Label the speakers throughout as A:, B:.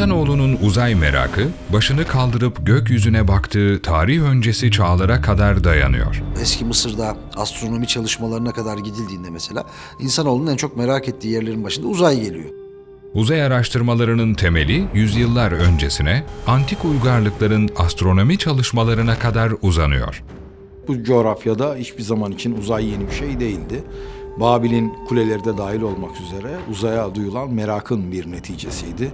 A: İnsanoğlunun uzay merakı, başını kaldırıp gökyüzüne baktığı tarih öncesi çağlara kadar dayanıyor.
B: Eski Mısır'da astronomi çalışmalarına kadar gidildiğinde mesela insanoğlunun en çok merak ettiği yerlerin başında uzay geliyor.
A: Uzay araştırmalarının temeli yüzyıllar öncesine, antik uygarlıkların astronomi çalışmalarına kadar uzanıyor.
C: Bu coğrafyada hiçbir zaman için uzay yeni bir şey değildi. Babil'in kuleleri de dahil olmak üzere uzaya duyulan merakın bir neticesiydi.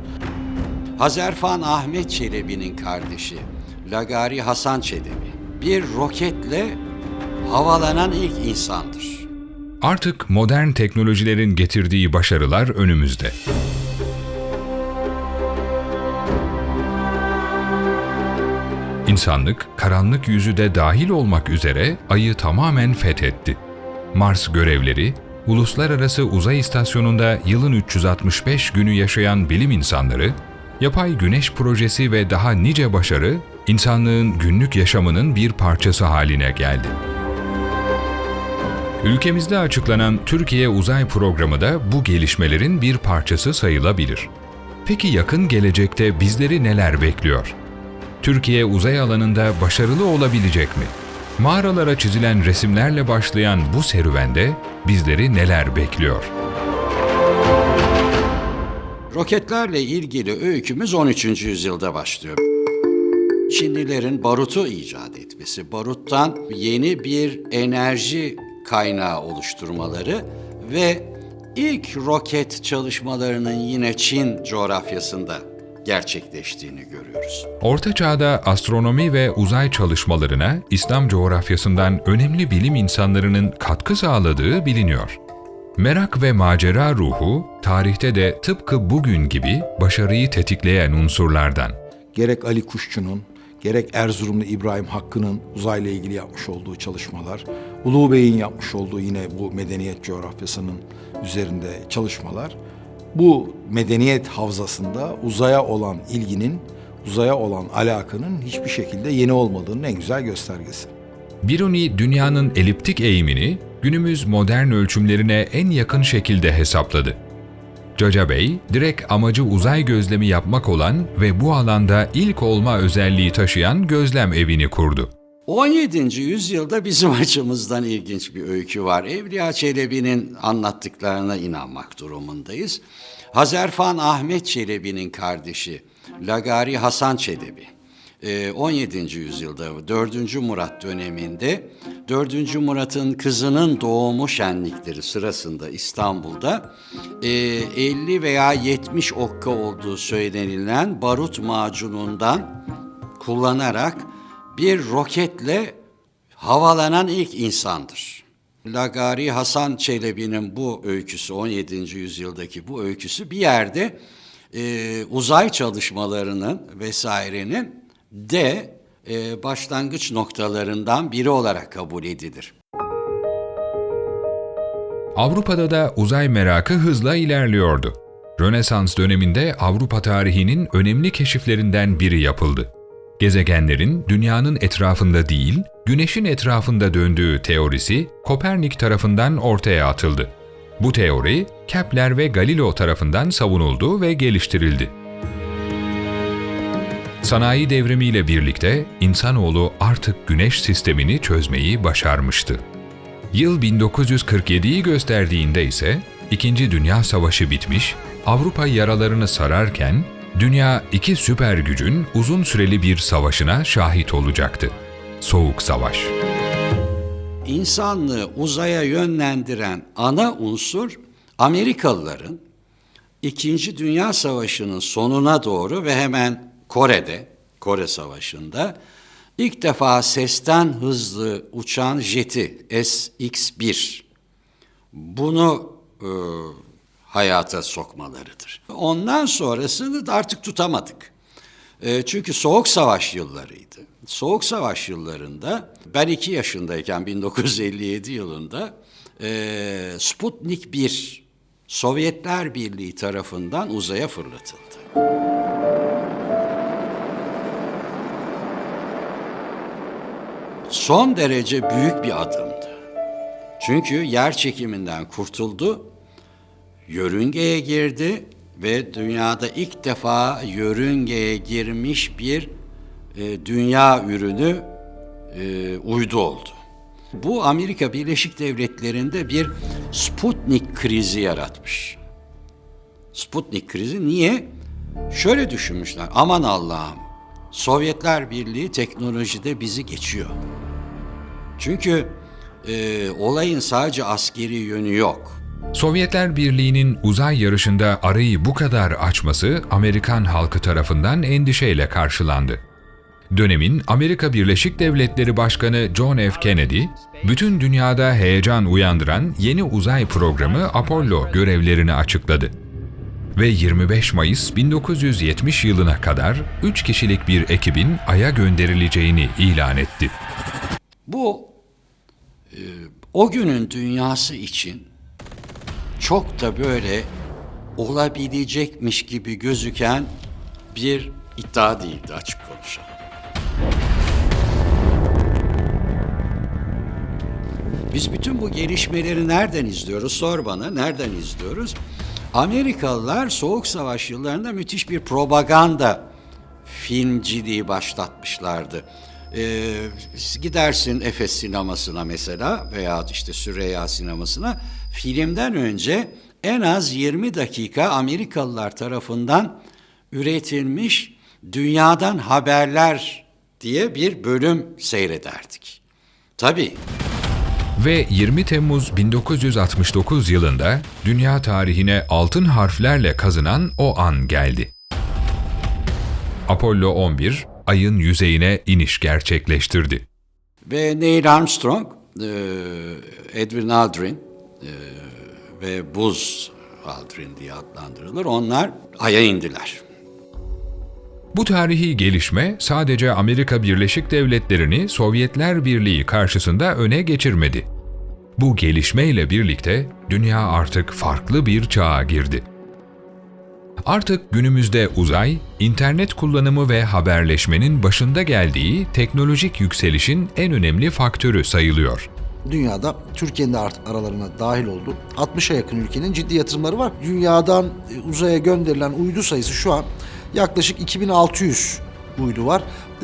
D: Hazerfan Ahmet Çelebi'nin kardeşi Lagari Hasan Çelebi bir roketle havalanan ilk insandır.
A: Artık modern teknolojilerin getirdiği başarılar önümüzde. İnsanlık, karanlık yüzü de dahil olmak üzere ayı tamamen fethetti. Mars görevleri, Uluslararası Uzay İstasyonu'nda yılın 365 günü yaşayan bilim insanları, yapay güneş projesi ve daha nice başarı, insanlığın günlük yaşamının bir parçası haline geldi. Ülkemizde açıklanan Türkiye Uzay Programı da bu gelişmelerin bir parçası sayılabilir. Peki yakın gelecekte bizleri neler bekliyor? Türkiye uzay alanında başarılı olabilecek mi? Mağaralara çizilen resimlerle başlayan bu serüvende bizleri neler bekliyor?
D: Roketlerle ilgili öykümüz 13. yüzyılda başlıyor. Çinlilerin barutu icat etmesi, baruttan yeni bir enerji kaynağı oluşturmaları ve ilk roket çalışmalarının yine Çin coğrafyasında gerçekleştiğini görüyoruz.
A: Orta Çağ'da astronomi ve uzay çalışmalarına İslam coğrafyasından önemli bilim insanlarının katkı sağladığı biliniyor. Merak ve macera ruhu, tarihte de tıpkı bugün gibi başarıyı tetikleyen unsurlardan.
C: Gerek Ali Kuşçu'nun, gerek Erzurumlu İbrahim Hakkı'nın uzayla ilgili yapmış olduğu çalışmalar, Ulu Bey'in yapmış olduğu yine bu medeniyet coğrafyasının üzerinde çalışmalar, bu medeniyet havzasında uzaya olan ilginin, uzaya olan alakanın hiçbir şekilde yeni olmadığının en güzel göstergesi.
A: Biruni dünyanın eliptik eğimini günümüz modern ölçümlerine en yakın şekilde hesapladı. Caca Bey, direkt amacı uzay gözlemi yapmak olan ve bu alanda ilk olma özelliği taşıyan gözlem evini kurdu.
D: 17. yüzyılda bizim açımızdan ilginç bir öykü var. Evliya Çelebi'nin anlattıklarına inanmak durumundayız. Hazerfan Ahmet Çelebi'nin kardeşi Lagari Hasan Çelebi. E, 17. yüzyılda 4. Murat döneminde 4. Murat'ın kızının doğumu şenlikleri sırasında İstanbul'da e, 50 veya 70 okka olduğu söylenilen barut macunundan kullanarak bir roketle havalanan ilk insandır. Lagari Hasan Çelebi'nin bu öyküsü, 17. yüzyıldaki bu öyküsü bir yerde e, uzay çalışmalarının vesairenin de e, başlangıç noktalarından biri olarak kabul edilir.
A: Avrupa'da da uzay merakı hızla ilerliyordu. Rönesans döneminde Avrupa tarihinin önemli keşiflerinden biri yapıldı. Gezegenlerin dünyanın etrafında değil, güneşin etrafında döndüğü teorisi Kopernik tarafından ortaya atıldı. Bu teori Kepler ve Galileo tarafından savunuldu ve geliştirildi. Sanayi devrimiyle birlikte insanoğlu artık güneş sistemini çözmeyi başarmıştı. Yıl 1947'yi gösterdiğinde ise İkinci Dünya Savaşı bitmiş, Avrupa yaralarını sararken dünya iki süper gücün uzun süreli bir savaşına şahit olacaktı. Soğuk Savaş.
D: İnsanlığı uzaya yönlendiren ana unsur Amerikalıların İkinci Dünya Savaşı'nın sonuna doğru ve hemen Kore'de, Kore Savaşı'nda ilk defa sesten hızlı uçan jeti SX-1 bunu e, hayata sokmalarıdır. Ondan sonrasını da artık tutamadık. E, çünkü Soğuk Savaş yıllarıydı. Soğuk Savaş yıllarında ben iki yaşındayken 1957 yılında e, Sputnik 1 Sovyetler Birliği tarafından uzaya fırlatıldı. Son derece büyük bir adımdı. Çünkü yer çekiminden kurtuldu, yörüngeye girdi ve dünyada ilk defa yörüngeye girmiş bir e, dünya ürünü e, uydu oldu. Bu Amerika Birleşik Devletleri'nde bir Sputnik krizi yaratmış. Sputnik krizi niye? Şöyle düşünmüşler. Aman Allah'ım. Sovyetler Birliği teknolojide bizi geçiyor. Çünkü e, olayın sadece askeri yönü yok.
A: Sovyetler Birliği'nin uzay yarışında arayı bu kadar açması Amerikan halkı tarafından endişeyle karşılandı. Dönemin Amerika Birleşik Devletleri Başkanı John F. Kennedy, bütün dünyada heyecan uyandıran yeni uzay programı Apollo görevlerini açıkladı. Ve 25 Mayıs 1970 yılına kadar 3 kişilik bir ekibin Ay'a gönderileceğini ilan etti.
D: Bu e, o günün dünyası için çok da böyle olabilecekmiş gibi gözüken bir iddia değildi açık konuşalım. Biz bütün bu gelişmeleri nereden izliyoruz? Sor bana nereden izliyoruz? Amerikalılar Soğuk Savaş yıllarında müthiş bir propaganda filmciliği başlatmışlardı. Ee, gidersin Efes sinemasına mesela veya işte Süreyya sinemasına filmden önce en az 20 dakika Amerikalılar tarafından üretilmiş dünyadan haberler diye bir bölüm seyrederdik. Tabii
A: Ve 20 Temmuz 1969 yılında dünya tarihine altın harflerle kazınan o an geldi. Apollo 11, ayın yüzeyine iniş gerçekleştirdi.
D: Ve Neil Armstrong, e, Edwin Aldrin e, ve Buzz Aldrin diye adlandırılır. Onlar Ay'a indiler.
A: Bu tarihi gelişme sadece Amerika Birleşik Devletleri'ni Sovyetler Birliği karşısında öne geçirmedi. Bu gelişmeyle birlikte dünya artık farklı bir çağa girdi. Artık günümüzde uzay, internet kullanımı ve haberleşmenin başında geldiği teknolojik yükselişin en önemli faktörü sayılıyor.
B: Dünyada Türkiye'nin de art- aralarına dahil oldu. 60'a yakın ülkenin ciddi yatırımları var. Dünyadan e, uzaya gönderilen uydu sayısı şu an yaklaşık 2600 uydu var.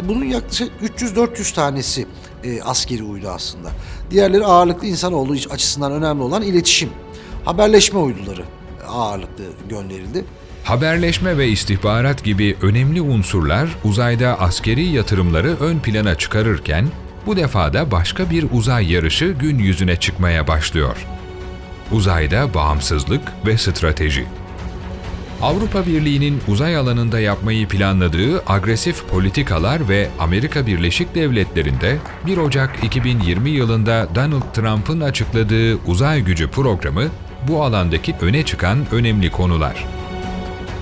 B: Bunun yaklaşık 300-400 tanesi e, askeri uydu aslında. Diğerleri ağırlıklı insanoğlu açısından önemli olan iletişim, haberleşme uyduları ağırlıklı gönderildi.
A: Haberleşme ve istihbarat gibi önemli unsurlar uzayda askeri yatırımları ön plana çıkarırken, bu defa da başka bir uzay yarışı gün yüzüne çıkmaya başlıyor. Uzayda bağımsızlık ve strateji. Avrupa Birliği'nin uzay alanında yapmayı planladığı agresif politikalar ve Amerika Birleşik Devletleri'nde 1 Ocak 2020 yılında Donald Trump'ın açıkladığı uzay gücü programı bu alandaki öne çıkan önemli konular.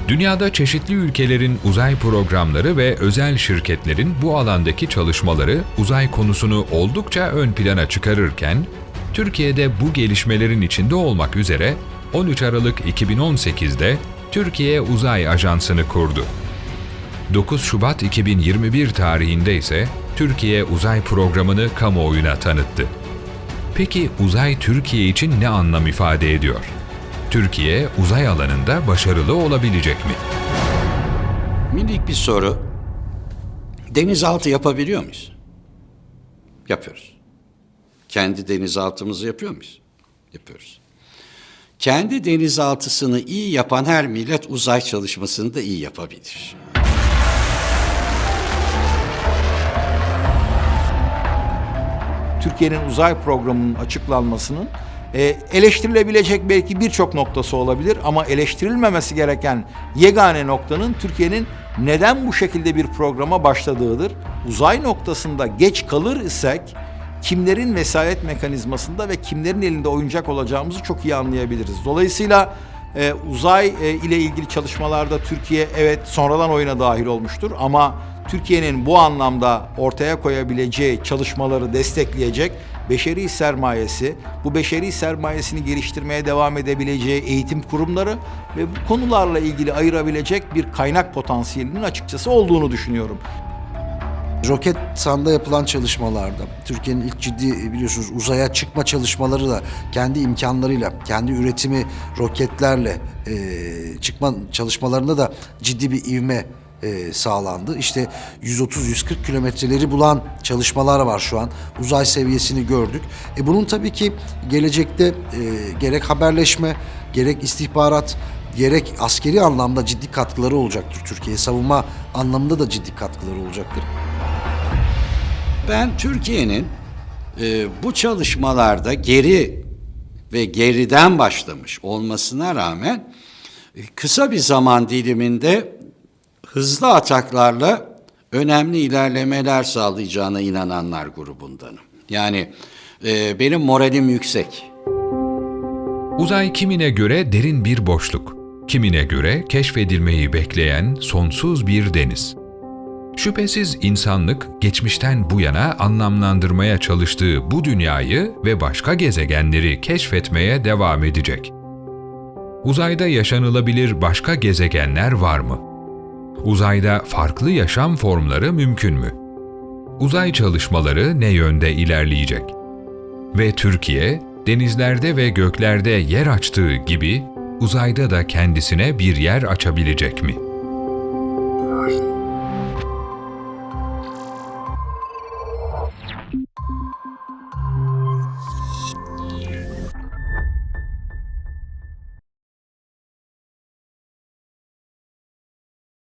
A: Dünyada çeşitli ülkelerin uzay programları ve özel şirketlerin bu alandaki çalışmaları uzay konusunu oldukça ön plana çıkarırken, Türkiye'de bu gelişmelerin içinde olmak üzere 13 Aralık 2018'de Türkiye Uzay Ajansı'nı kurdu. 9 Şubat 2021 tarihinde ise Türkiye Uzay Programı'nı kamuoyuna tanıttı. Peki uzay Türkiye için ne anlam ifade ediyor? Türkiye uzay alanında başarılı olabilecek mi?
D: Minik bir soru. Denizaltı yapabiliyor muyuz? Yapıyoruz. Kendi denizaltımızı yapıyor muyuz? Yapıyoruz. Kendi denizaltısını iyi yapan her millet uzay çalışmasını da iyi yapabilir.
C: Türkiye'nin uzay programının açıklanmasının e, eleştirilebilecek belki birçok noktası olabilir ama eleştirilmemesi gereken yegane noktanın Türkiye'nin neden bu şekilde bir programa başladığıdır. Uzay noktasında geç kalır isek kimlerin vesayet mekanizmasında ve kimlerin elinde oyuncak olacağımızı çok iyi anlayabiliriz. Dolayısıyla e, uzay e, ile ilgili çalışmalarda Türkiye evet sonradan oyuna dahil olmuştur ama Türkiye'nin bu anlamda ortaya koyabileceği çalışmaları destekleyecek beşeri sermayesi, bu beşeri sermayesini geliştirmeye devam edebileceği eğitim kurumları ve bu konularla ilgili ayırabilecek bir kaynak potansiyelinin açıkçası olduğunu düşünüyorum.
B: Roketsan'da yapılan çalışmalarda Türkiye'nin ilk ciddi biliyorsunuz uzaya çıkma çalışmaları da kendi imkanlarıyla, kendi üretimi roketlerle e, çıkma çalışmalarında da ciddi bir ivme e, sağlandı. İşte 130-140 kilometreleri bulan çalışmalar var şu an. Uzay seviyesini gördük. E bunun tabii ki gelecekte e, gerek haberleşme, gerek istihbarat, gerek askeri anlamda ciddi katkıları olacaktır Türkiye'ye. Savunma anlamında da ciddi katkıları olacaktır.
D: Ben Türkiye'nin e, bu çalışmalarda geri ve geriden başlamış olmasına rağmen e, kısa bir zaman diliminde hızlı ataklarla önemli ilerlemeler sağlayacağına inananlar grubundanım. Yani e, benim moralim yüksek.
A: Uzay kimine göre derin bir boşluk, kimine göre keşfedilmeyi bekleyen sonsuz bir deniz. Şüphesiz insanlık geçmişten bu yana anlamlandırmaya çalıştığı bu dünyayı ve başka gezegenleri keşfetmeye devam edecek. Uzayda yaşanılabilir başka gezegenler var mı? Uzayda farklı yaşam formları mümkün mü? Uzay çalışmaları ne yönde ilerleyecek? Ve Türkiye, denizlerde ve göklerde yer açtığı gibi uzayda da kendisine bir yer açabilecek mi?''